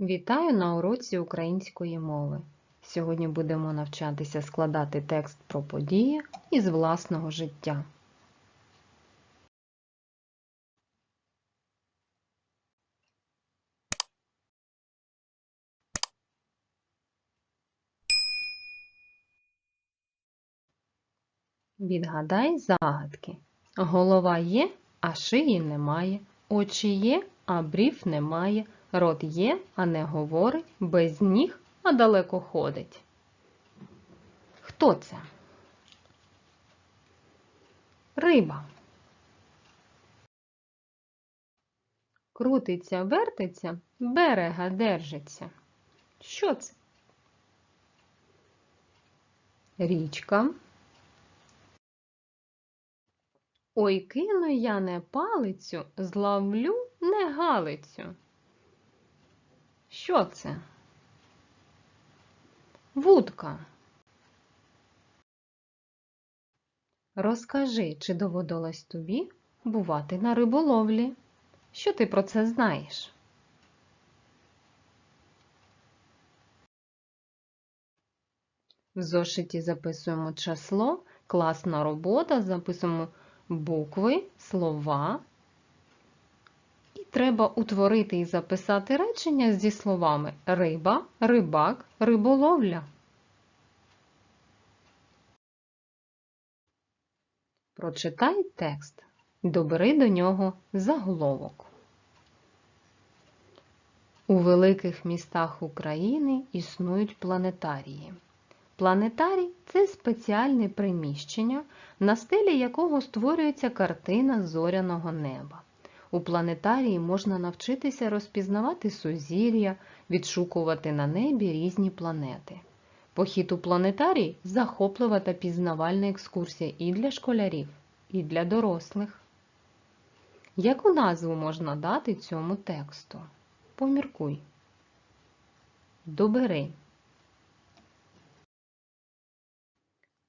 Вітаю на уроці української мови. Сьогодні будемо навчатися складати текст про події із власного життя. Відгадай загадки. Голова є, а шиї немає. Очі є, а брів немає. Рот є, а не говорить, без ніг, а далеко ходить. Хто це? Риба. Крутиться, вертиться, берега держиться. Що це? Річка. Ой, кину я не палицю, зловлю не галицю. Що це? Вудка. Розкажи, чи доводилось тобі бувати на риболовлі? Що ти про це знаєш? В зошиті записуємо число, класна робота, записуємо букви, слова. Треба утворити і записати речення зі словами риба, рибак, риболовля. Прочитай текст. Добери до нього заголовок. У великих містах України існують планетарії. Планетарій це спеціальне приміщення, на стелі якого створюється картина зоряного неба. У планетарії можна навчитися розпізнавати сузір'я, відшукувати на небі різні планети. Похід у планетарій захоплива та пізнавальна екскурсія і для школярів, і для дорослих. Яку назву можна дати цьому тексту? Поміркуй. Добери.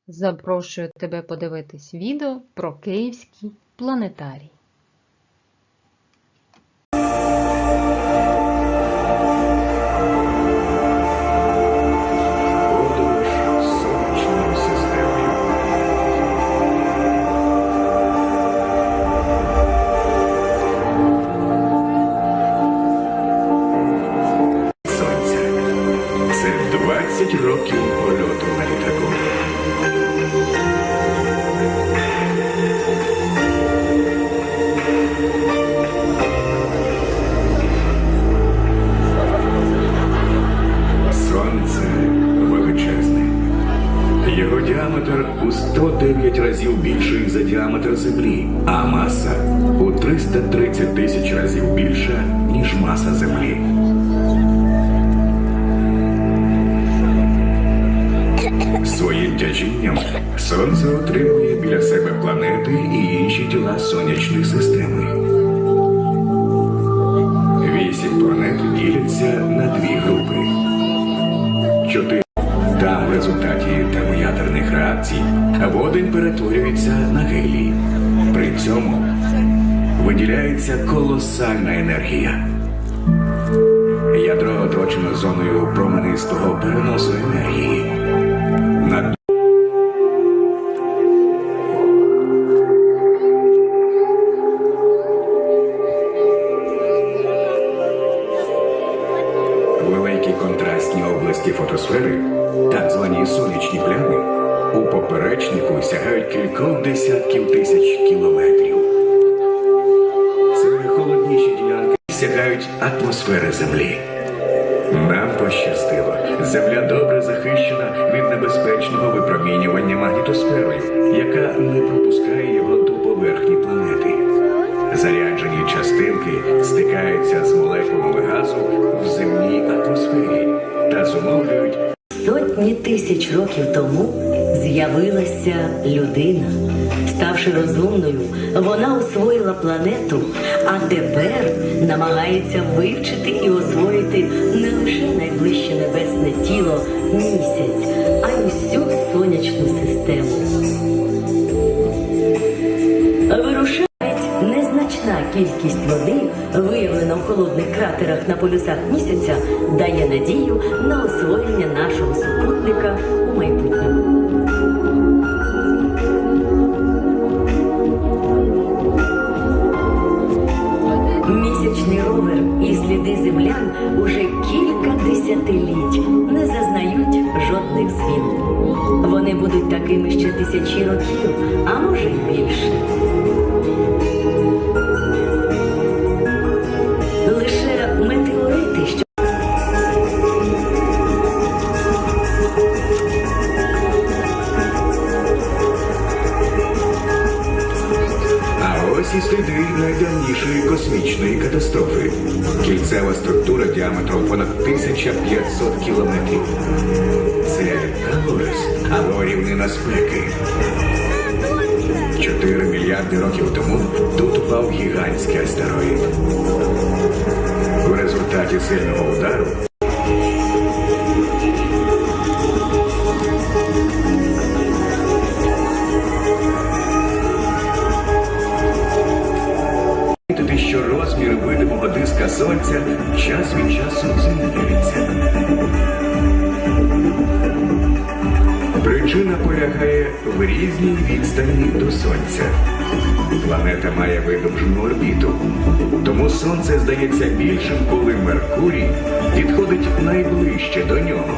Запрошую тебе подивитись відео про Київський планетарій. Маса Землі. Своїм тяжінням Сонце отримує біля себе планети і інші тіла сонячної системи. Вісім планет діляться на дві групи. Чотири там в результаті термоядерних реакцій водень перетворюється на гелій. При цьому виділяється колосальна енергія. Ядро оточено зоною променистого переносу енергії. Захищена від небезпечного випромінювання магнітосферою, яка не пропускає його до поверхні планети. Заряджені частинки стикаються з молекулами газу в земній атмосфері та зумовлюють Сотні тисяч років тому з'явилася людина. Ставши розумною, вона освоїла планету, а тепер намагається вивчити і освоїти не лише найближче небесне тіло місяць, а й усю сонячну систему. Вирушають незначна кількість води виявлена в холодних кратерах на полюсах місяця, дає надію на освоєння нашого супутника у майбутньому. Десятиліть не зазнають жодних змін. Вони будуть такими ще тисячі років, а може й більше. Гігантський астероїд. В результаті сильного удару що розмір видимого диска сонця час від часу змінюється. Причина полягає в різній відстані до сонця. Планета має видовжену орбіту, тому сонце здається більшим, коли Меркурій підходить найближче до нього.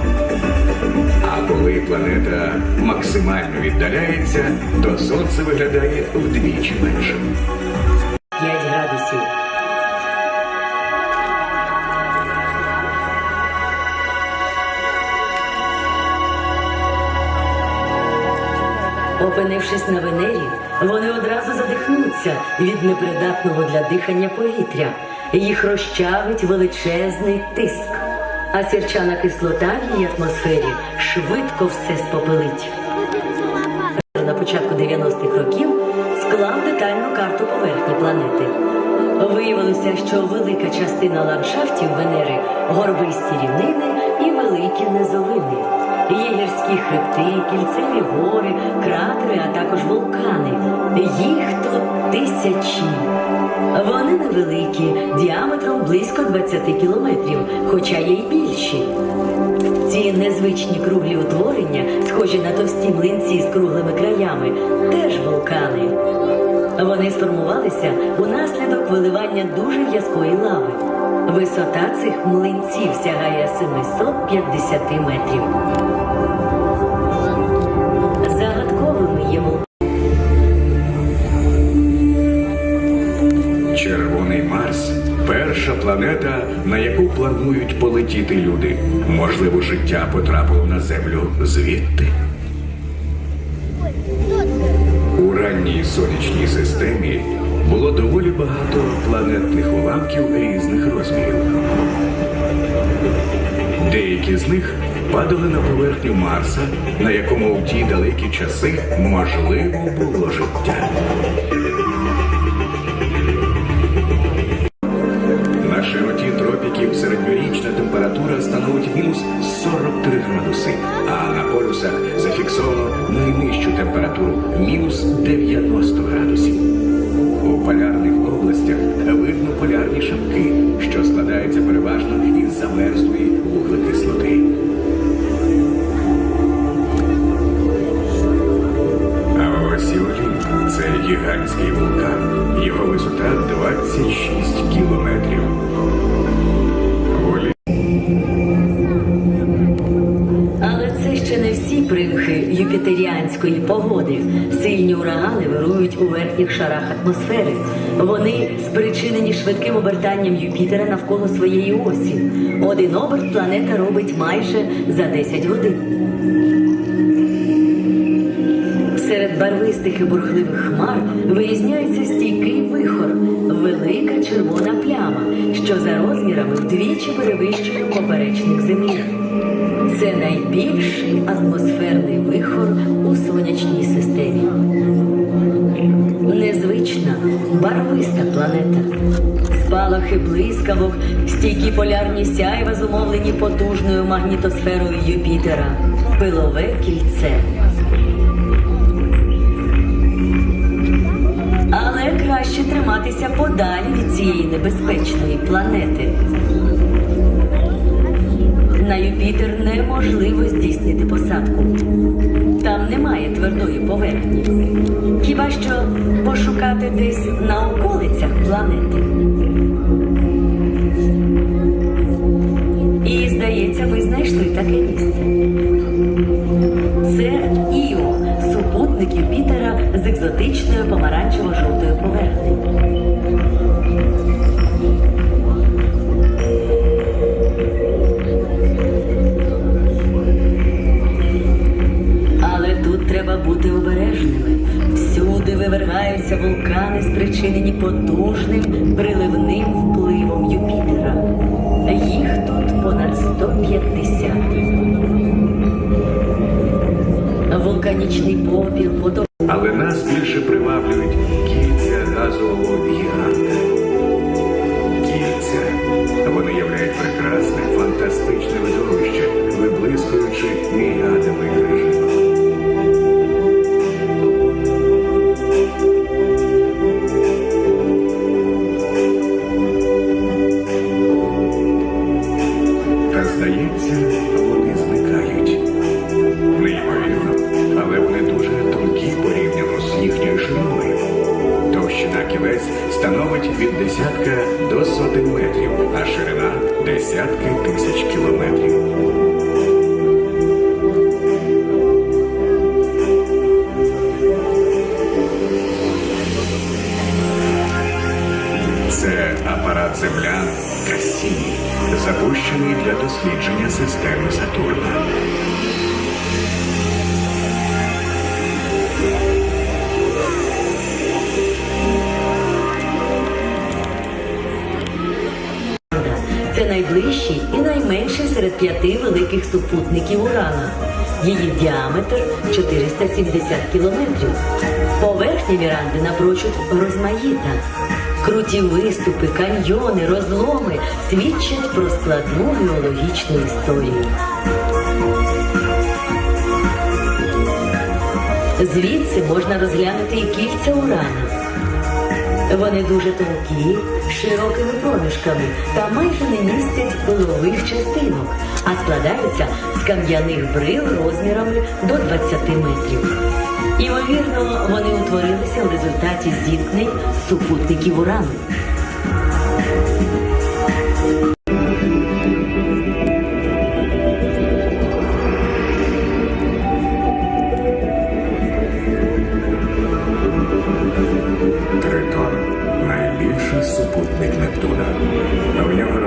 А коли планета максимально віддаляється, то сонце виглядає вдвічі меншим. Опинившись на Венері, вони одразу задихнуться від непридатного для дихання повітря. Їх розчавить величезний тиск, а сірчана кислота в її атмосфері швидко все спопелить. На початку 90-х років склав детальну карту поверхні планети. Виявилося, що велика частина ландшафтів Венери горбисті рівнини і великі низовини. Є хребти, кільцеві гори, кратери, а також вулкани. Їх тут тисячі. Вони невеликі, діаметром близько 20 кілометрів, хоча є й більші. Ці незвичні круглі утворення, схожі на товсті млинці з круглими краями, теж вулкани. Вони сформувалися унаслідок виливання дуже в'язкої лави. Висота цих млинців сягає 750 метрів. Загадковими вулкани. Червоний Марс перша планета, на яку планують полетіти люди. Можливо, життя потрапило на Землю звідти. У ранній сонячній системі було доволі багато планетних уламків різних розмірів. Деякі з них падали на поверхню Марса, на якому в ті далекі часи можливо було життя. Юпітеріанської погоди. Сильні урагани вирують у верхніх шарах атмосфери. Вони спричинені швидким обертанням Юпітера навколо своєї осі. Один оберт планета робить майже за 10 годин. Серед барвистих і бурхливих хмар вирізняється стійкий вихор, велика червона пляма, що за розмірами вдвічі перевищує поперечник землі. Це найбільший атмосферний вихор у сонячній системі. Незвична, барвиста планета. Спалахи блискавок, стійкі полярні сяйва, зумовлені потужною магнітосферою Юпітера, пилове кільце. Але краще триматися подалі від цієї небезпечної планети. На Юпітер неможливо здійснити посадку. Там немає твердої поверхні. Хіба що пошукати десь на околицях планети. І, здається, ви знайшли таке місце. Це Іо, супутник Юпітера з екзотичною помаранчево-жовтою поверхнею. Вивергаються вулкани, спричинені потужним приливним впливом Юпітера. Їх тут понад 150. Вулканічний попіл, поток. Десятка до сотень метрів, а ширина десятки тисяч п'яти великих супутників Урана. Її діаметр 470 кілометрів. Поверхня Міранди напрочуд розмаїта. Круті виступи, каньйони, розломи свідчать про складну геологічну історію. Звідси можна розглянути і кільця Урана. Вони дуже тонкі, з широкими проміжками та майже не містять голових частинок, а складаються з кам'яних брил розмірами до 20 метрів. Імовірно, вони утворилися в результаті зіткнень супутників урану.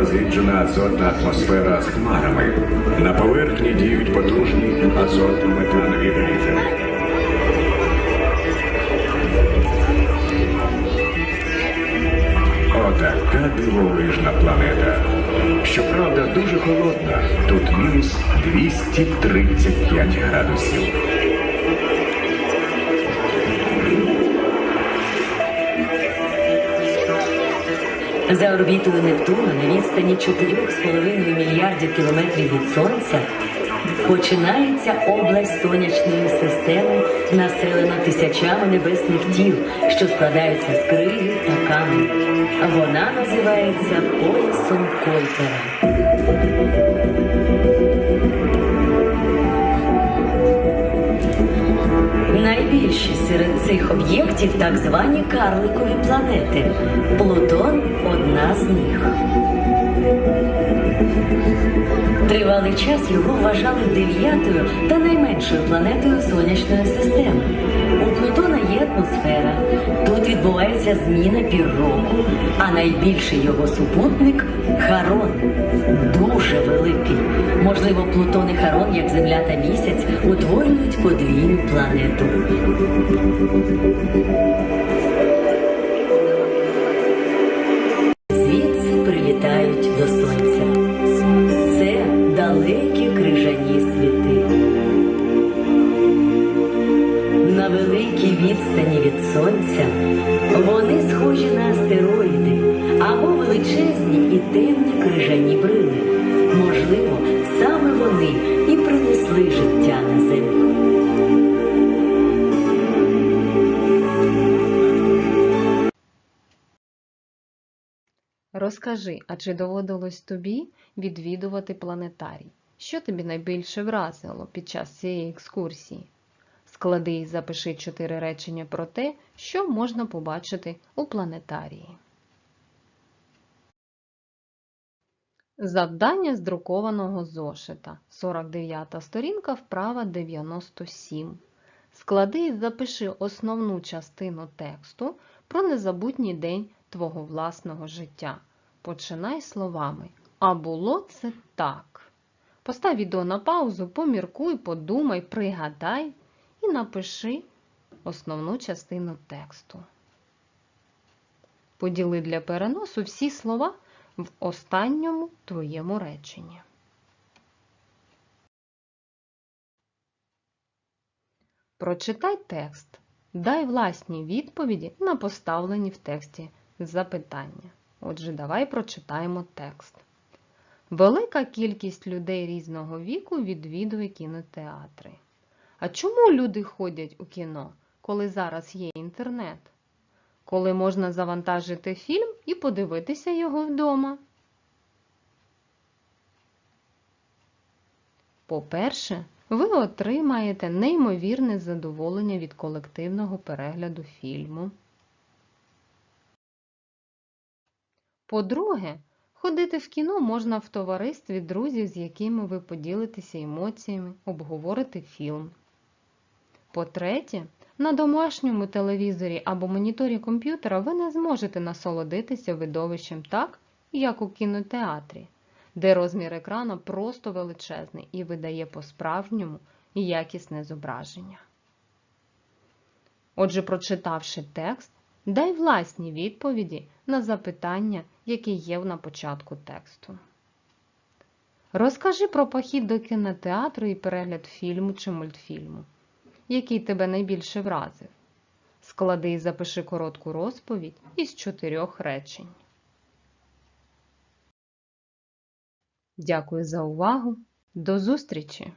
Розріджена азотна атмосфера з хмарами. На поверхні діють потужні азотно-метанові грижі. Отака дивовижна планета. Щоправда, дуже холодна. Тут мінус 235 градусів. За орбітою Нептуна на відстані 4,5 мільярдів кілометрів від Сонця починається область сонячної системи, населена тисячами небесних тіл, що складаються з криги та камень. Вона називається поясом Койпера. Найбільші серед цих об'єктів так звані карликові планети. Плутон одна з них. Тривалий час його вважали дев'ятою та найменшою планетою сонячної системи. У Плутона є атмосфера. Тут відбувається зміна пір року, а найбільший його супутник Харон. Дуже великий. Можливо, Плутон і Харон, як Земля та місяць, утворюють подвійну планету. На великій відстані від сонця вони схожі на астероїди або величезні і темні крижані брили. Можливо, саме вони і принесли життя на землю. Розкажи, а чи доводилось тобі відвідувати планетарій? Що тобі найбільше вразило під час цієї екскурсії? Склади і запиши чотири речення про те, що можна побачити у планетарії. Завдання з друкованого зошита. 49 сторінка, вправа 97. Склади і запиши основну частину тексту про незабутній день твого власного життя. Починай словами А було це так. Постав відео на паузу, поміркуй, подумай, пригадай і напиши основну частину тексту. Поділи для переносу всі слова в останньому твоєму реченні. Прочитай текст. Дай власні відповіді на поставлені в тексті запитання. Отже, давай прочитаємо текст. Велика кількість людей різного віку відвідує кінотеатри. А чому люди ходять у кіно, коли зараз є інтернет? Коли можна завантажити фільм і подивитися його вдома? По-перше, ви отримаєте неймовірне задоволення від колективного перегляду фільму. По-друге, ходити в кіно можна в товаристві друзів, з якими ви поділитеся емоціями, обговорите фільм. По-третє, на домашньому телевізорі або моніторі комп'ютера ви не зможете насолодитися видовищем так, як у кінотеатрі, де розмір екрана просто величезний і видає по-справжньому якісне зображення. Отже, прочитавши текст, дай власні відповіді на запитання, які є на початку тексту. Розкажи про похід до кінотеатру і перегляд фільму чи мультфільму, який тебе найбільше вразив. Склади і запиши коротку розповідь із чотирьох речень. Дякую за увагу. До зустрічі!